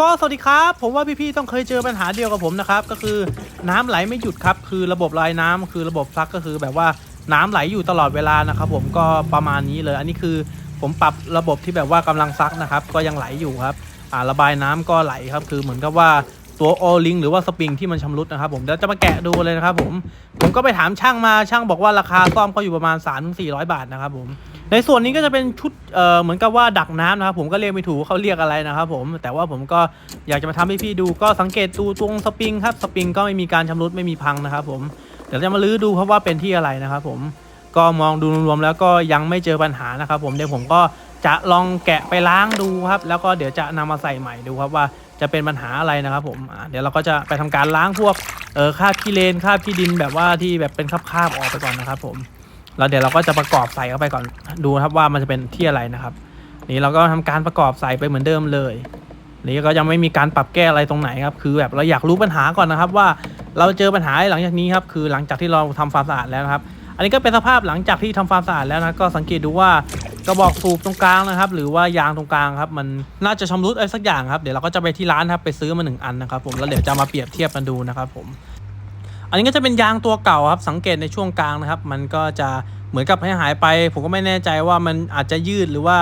ก็สวัสดีครับ ผมว่าพี่ๆต้องเคยเจอปัญหาเดียวกับผมนะครับ ก็คือน้ำไหลไม่หยุดครับ คือระบบรายน้ำคือระบบซักก็คือแบบว่าน้ำไหลอยู่ตลอดเวลานะครับผมก็ประมาณนี้เลย อันนี้คือผมปรับระบบที่แบบว่ากำลังซักนะครับ ก็ยังไหลอยู่ครับอ่าระบายน้ำก็ไหลครับ คือเหมือนกับว่า ตัวโอลิงหรือว่าสปริงที่มันชำรุดนะครับผมเดี๋ยวจะมาแกะดูเลยนะครับผมผมก็ไปถามช่างมาช่างบอกว่าราคาซ่อมก็อยู่ประมาณ 3-400 บาทนะครับผมในส่วนนี้ก็จะเป็นชุดเอ่อเหมือนกับว่าดักน้ำนะครับผมก็เรียกไม่ถูกเขาเรียกอะไรนะครับผมแต่ว่าผมก็อยากจะมาทำให้พี่ดูก็สังเกตดูตรงสปริงครับสปริงก็ไม่มีการชำรุดไม่มีพังนะครับผมเดี๋ยวจะมาลื้อดูเพราะว่าเป็นที่อะไรนะครับผมก็มองดูรวมๆแล้วก็ยังไม่เจอปัญหานะครับผมเดี๋ยวผมก็จะลองแกะไปล้างดูครับ แล้วก็เดี๋ยวจะนำมาใส่ใหม่ดูครับว่า จะเป็นปัญหาอะไรนะครับผมเดี๋ยวเราก็จะไปทำการล้างพวกเออคราบขี้เลนคราบขี้ดินแบบว่าที่แบบเป็นคราบๆออกไปก่อนนะครับ ผมแล้วเดี๋ยวเราก็จะประกอบใส่เข้าไปก่อนดูครับว่ามันจะเป็นที่อะไรนะครับ นี่เราก็ทำการประกอบใส่ไปเหมือนเดิมเลยนี่ก็ยังไม่มีการปรับแก้อะไรตรงไหนครับคือแบบเราอยากรู้ปัญหาก่อนนะครับ ว่าเราเจอปัญหาหลังจากนี้ครับคือหลังจากที่เราทำความสะอาดแล้วครับ อันนี้ก็เป็นสภาพหลังจากที่ทำความสะอาดแล้วนะก็สังเกตดูว่า กระบอกสูบตรงกลางนะครับ หรือว่ายางตรงกลางครับ มันน่าจะชำรุดอะไรสักอย่างครับ เดี๋ยวเราก็จะไปที่ร้านครับไปซื้อมาหนึ่งอันนะครับผมแล้วเดี๋ยวจะมาเปรียบเทียบกันดูนะครับผม อันนี้ก็จะเป็นยางตัวเก่าครับ สังเกตในช่วงกลางนะครับ มันก็จะเหมือนกับให้หายไป ผมก็ไม่แน่ใจว่ามันอาจจะยืดหรือว่า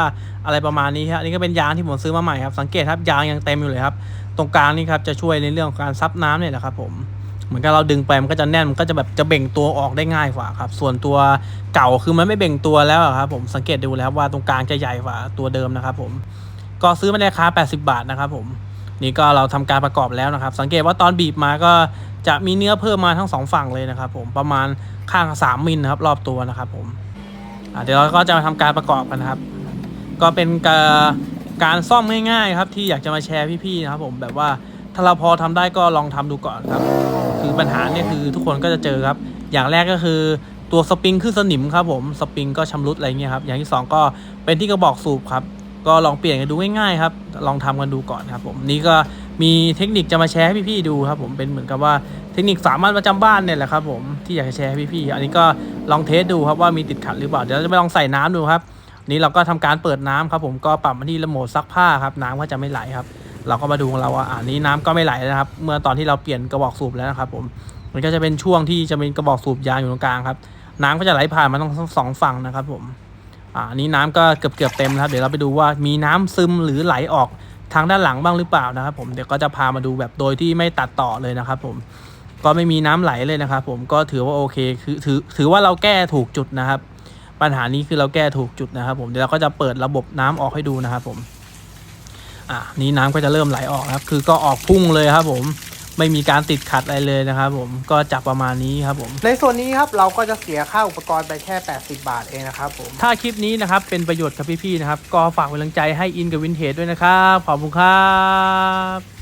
อะไรประมาณนี้ครับอันนี้ก็เป็นยางที่ผมซื้อมาใหม่ครับ สังเกตครับยางยังเต็มอยู่เลยครับ ตรงกลางนี่ครับจะช่วยในเรื่องของการซับน้ำเนี่ยแหละครับผม เหมือนกับเราดึงไปมันก็จะแน่นมันก็จะแบบจะเบ่งตัวออกได้ง่ายกว่าครับ ส่วนตัวเก่าคือมันไม่เบ่งตัวแล้วครับผมสังเกตดูแล้วว่าตรงกลางจะใหญ่กว่าตัวเดิมนะครับผมก็ซื้อมาในราคา80 บาทนะครับผมนี่ก็เราทำการประกอบแล้วนะครับ สังเกตว่าตอนบีบมาก็จะมีเนื้อเพิ่มมาทั้งสองฝั่งเลยนะครับผมประมาณข้าง 3มิลนะครับรอบตัวนะครับผมเดี๋ยวเราก็จะมาทำการประกอบกันครับ ก็เป็นการการซ่อมง่ายๆครับที่อยากจะมาแชร์พี่ๆนะครับผมแบบว่าถ้าเราพอทำได้ก็ลองทำดูก่อนครับ คือปัญหาเนี่ยคือทุกคนก็จะเจอครับ อย่างแรกก็คือตัวสปริงขึ้นสนิมครับผมสปริงก็ชำรุดอะไรเงี้ยครับอย่างที่สองก็เป็นที่กระบอกสูบครับก็ลองเปลี่ยนกันดูง่ายๆครับ ลองทำกันดูก่อนครับผมนี่ก็มีเทคนิคจะมาแชร์ให้พี่ๆดูครับผมเป็นเหมือนกับว่าเทคนิคสามารถประจำบ้านเนี่ยแหละครับผมที่อยากจะแชร์ให้พี่ๆอันนี้ก็ลองเทสดูครับว่ามีติดขัดหรือเปล่าเดี๋ยวจะไปลองใส่น้ำดูครับนี่เราก็ทำการเปิดน้ำครับผมก็ปรับมาที่ระโหมดซักผ้าครับน้ำก็จะไม่ไหลครับ เราก็มาดูของเราว่าอ่านี้น้ำก็ไม่ไหลนะครับ เมื่อตอนที่เราเปลี่ยนกระบอกสูบแล้วนะครับ ผมมันก็จะเป็นช่วงที่จะเป็นกระบอกสูบยางอยู่ตรงกลางครับ น้ำก็จะไหลผ่านมาทั้งสองฝั่งนะครับ ผมอ่านี้น้ำก็เกือบเกือบๆเต็มครับ เดี๋ยวเราไปดูว่ามีน้ำซึมหรือไหลออกทางด้านหลังบ้างหรือเปล่านะครับ ผมเดี๋ยวก็จะพามาดูแบบโดยที่ไม่ตัดต่อเลยนะครับ ผมก็ไม่มีน้ำไหลเลยนะครับ ผมก็ถือว่าโอเคคือถือถือว่าเราแก้ถูกจุดนะครับ ปัญหานี้คือเราแก้ถูกจุดนะครับ ผมเดี๋ยวเราก็จะเปิดระบบน้ำออกให้ดูนะครับ ผม อ่านี้น้ำก็จะเริ่มไหลออกครับ คือก็ออกพุ่งเลยครับ ผมไม่มีการติดขัดอะไรเลยนะครับผมก็จับประมาณนี้ครับผมในส่วนนี้ครับเราก็จะเสียค่าอุปกรณ์ไปแค่ 80 บาทเองนะครับผมถ้าคลิปนี้นะครับเป็นประโยชน์กับพี่ๆนะครับ ก็ฝากเป็นกำลังใจให้อินกับวินเทจด้วยนะครับ ขอบคุณครับ